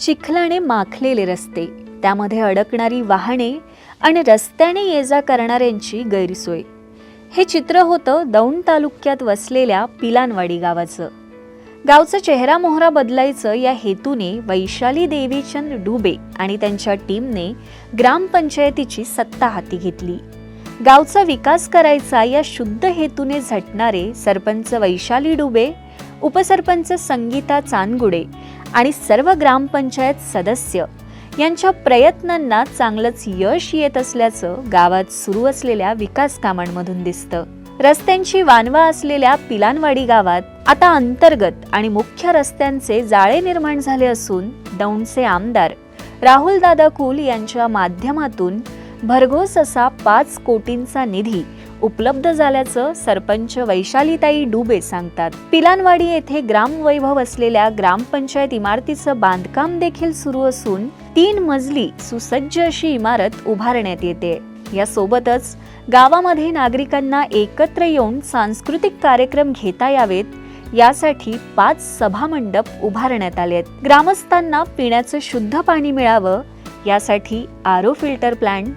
चिखलाने माखलेले रस्ते त्यामध्ये अडकणारी वाहने आणि रस्त्याने ये जा करणाऱ्यांची गैरसोय. हे चित्र होतं दौंड तालुक्यात वसलेल्या पिलानवाडी गावाचं. गावचा चेहरा मोहरा बदलायचं या हेतूने वैशाली देवीचंद डुबे आणि त्यांच्या टीमने ग्रामपंचायतीची सत्ता हाती घेतली. गावचा विकास करायचा या शुद्ध हेतूने झटणारे सरपंच वैशाली डुबे उपसरपंच संगीता चांदगुडे आणि सर्व ग्रामपंचायत सदस्य यांच्या प्रयत्नांना चांगलंच यश येत असल्याचं गावात सुरू असलेल्या विकास कामांमधून दिसतं. रस्त्यांची वानवा असलेल्या पिलानवाडी गावात आता अंतर्गत आणि मुख्य रस्त्यांचे जाळे निर्माण झाले असून दौंडचे आमदार राहुल दादा कुल यांच्या माध्यमातून भरघोस असा पाच कोटींचा निधी उपलब्ध झाल्याचं सरपंच वैशालीताई डुबे सांगतात. पिलानवाडी येथे ग्रामवैभव असलेल्या ग्रामपंचायत इमारतीचं बांधकाम देखील सुरू असून तीन मजली सुसज्ज अशी इमारत उभारण्यात येते. यासोबतच गावामध्ये नागरिकांना एकत्र येऊन सांस्कृतिक कार्यक्रम घेता यावेत. यासाठी पाच सभामंडप उभारण्यात आलेत. ग्रामस्थांना पिण्याचं शुद्ध पाणी मिळावं. यासाठी आरो फिल्टर प्लांट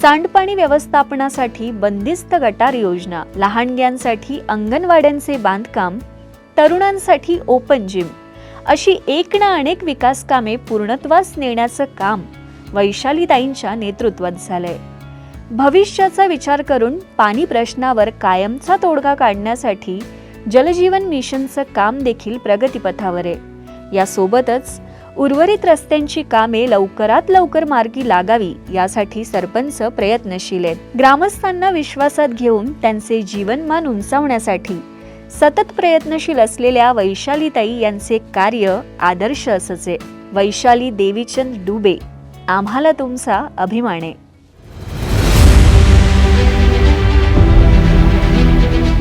सांडपाणी व्यवस्थापनासाठी बंदिस्त गटार योजना लहानग्यांसाठी अंगणवाड्यांचे बांधकाम तरुणांसाठी ओपन जिम अशी एक ना अनेक विकास कामे पूर्णत्वास नेण्याचं काम वैशालीताईंच्या नेतृत्वात झालंय. भविष्याचा विचार करून पाणी प्रश्नावर कायमचा तोडगा काढण्यासाठी जलजीवन मिशनचं काम देखील प्रगतीपथावर आहे. यासोबतच उर्वरित रस्त्यांची कामे लवकरात लवकर मार्गी लागावी यासाठी सरपंच प्रयत्नशील आहेत. ग्रामस्थांना विश्वासात घेऊन त्यांचे जीवनमान उंचावण्यासाठी सतत प्रयत्नशील असलेल्या वैशालीताई यांचे कार्य आदर्श असचे वैशाली देवीचंद डुबे आम्हाला तुमचा अभिमान आहे.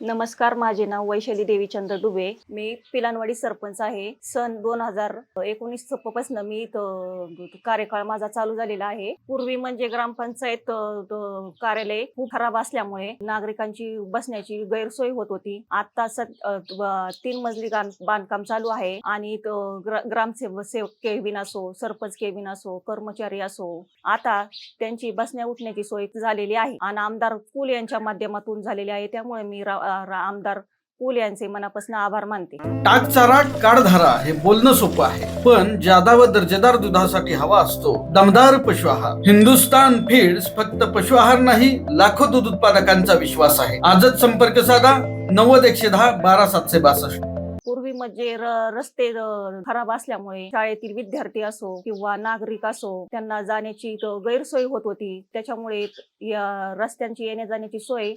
नमस्कार माझे नाव वैशाली देवीचंद्र डुबे मी पिलानवाडी सरपंच आहे. सन दोन हजार एकोणीसपासून मी इथं कार्यकाळ माझा चालू झालेला आहे. पूर्वी म्हणजे ग्रामपंचायत कार्यालय खूप खराब असल्यामुळे नागरिकांची बसण्याची गैरसोय होत होती. आता ब- तीन मजली बांधकाम चालू आहे आणि इथं ग्रामसेवक सेवक केबिन असो सरपंच केबिन असो कर्मचारी असो आता त्यांची बसण्या उठण्याची सोय झालेली आहे. आणि आमदार कुल यांच्या माध्यमातून झालेली आहे. त्यामुळे मी रा- आमदार कुल यांचे मनापासून आभार मानते. टाक चारा काढधारा हे बोलणं सोपं आहे. पण जादा व दर्जेदार दुधासाठी हवा असतो दमदार पशु आहार. हिंदुस्तान फीड्स फक्त पशु आहार नाही लाखो दूध उत्पादकांचा विश्वास आहे. आजच संपर्क साधा नव्वद एकशे दहा बारा सातशे बासष्ट. म्हणजे रस्ते खराब असल्यामुळे शाळेतील विद्यार्थी असो किंवा नागरिक असो त्यांना जाण्याची गैरसोय होत होती. त्याच्यामुळे या रस्त्यांची येण्या जाण्याची सोय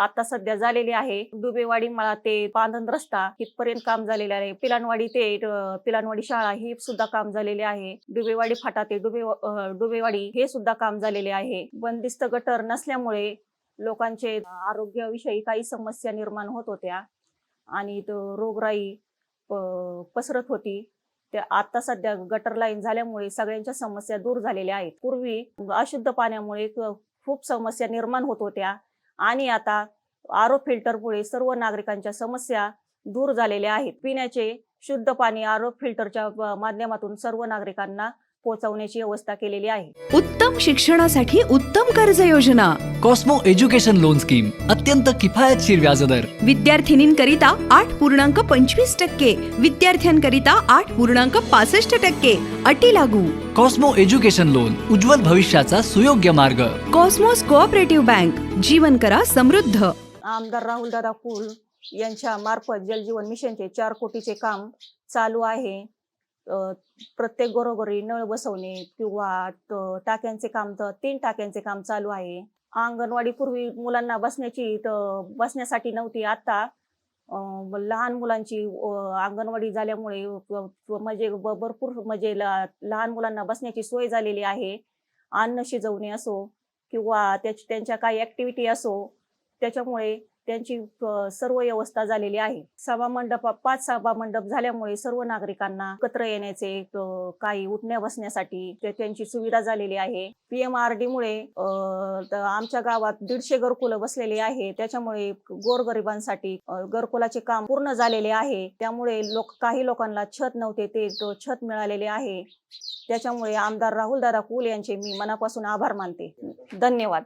आता सध्या झालेली आहे. डुबेवाडी मला ते पांधन रस्ता इथपर्यंत काम झालेले आहे. पिलानवाडी ते पिलानवाडी शाळा ही सुद्धा काम झालेले आहे. डुबेवाडी फाटा ते डुबे डुबेवाडी हे सुद्धा काम झालेले आहे. बंदिस्त गटर नसल्यामुळे लोकांचे आरोग्याविषयी काही समस्या निर्माण होत होत्या. आणि तो रोगराई पसरत होती. त्या आता सध्या गटर लाईन झाल्यामुळे सगळ्यांच्या समस्या दूर झालेल्या आहेत. पूर्वी अशुद्ध पाण्यामुळे खूप समस्या निर्माण होत होत्या. आणि आता आरो फिल्टरमुळे सर्व नागरिकांच्या समस्या दूर झालेल्या आहेत. पिण्याचे शुद्ध पाणी आरो फिल्टरच्या माध्यमातून सर्व नागरिकांना पोहोचवण्याची व्यवस्था केलेली आहे. उत्तम शिक्षणासाठी उत्तम कर्ज योजना कॉस्मो एज्युकेशन लोन स्कीम अत्यंत किफायतशीर व्याजदर. विद्यार्थिनींकरिता आठ पूर्णांक पंचवीस टक्के. विद्यार्थ्यांकरिता आठ पूर्णांक पासष्ट टक्के. अटी लागू. कॉस्मो एज्युकेशन लोन उज्ज्वल भविष्याचा सुयोग्य मार्ग. कॉस्मोस कोऑपरेटिव्ह बँक जीवन करा समृद्ध. आमदार राहुल दादा कुल यांच्या मार्फत जलजीवन मिशनचे चार कोटीचे काम चालू आहे. प्रत्येक घरोघरी नळ बसवणे किंवा टाक्यांचे काम तर तीन टाक्यांचे काम चालू आहे. अंगणवाडी पूर्वी मुलांना बसण्याची तर बसण्यासाठी नव्हती. आता लहान मुलांची अंगणवाडी झाल्यामुळे म्हणजे भरपूर म्हणजे ल- लहान मुलांना बसण्याची सोय झालेली आहे. अन्न शिजवणे असो किंवा त्याच्या त्यांच्या काही ऍक्टिव्हिटी असो त्याच्यामुळे त्यांची सर्व व्यवस्था झालेली आहे. सभा मंडप पाच सभा मंडप झाल्यामुळे सर्व नागरिकांना एकत्र येण्याचे काही उठण्या बसण्यासाठी ते- त्यांची सुविधा झालेली आहे. पीएमआरडी मुळे आमच्या गावात दीडशे घरकुलं बसलेली आहे. त्याच्यामुळे गोरगरिबांसाठी घरकुलाचे काम पूर्ण झालेले आहे. त्यामुळे लोक काही लोकांना छत नव्हते ते छत मिळालेले आहे. त्याच्यामुळे आमदार राहुल दादा कुल यांचे मी मनापासून आभार मानते. धन्यवाद.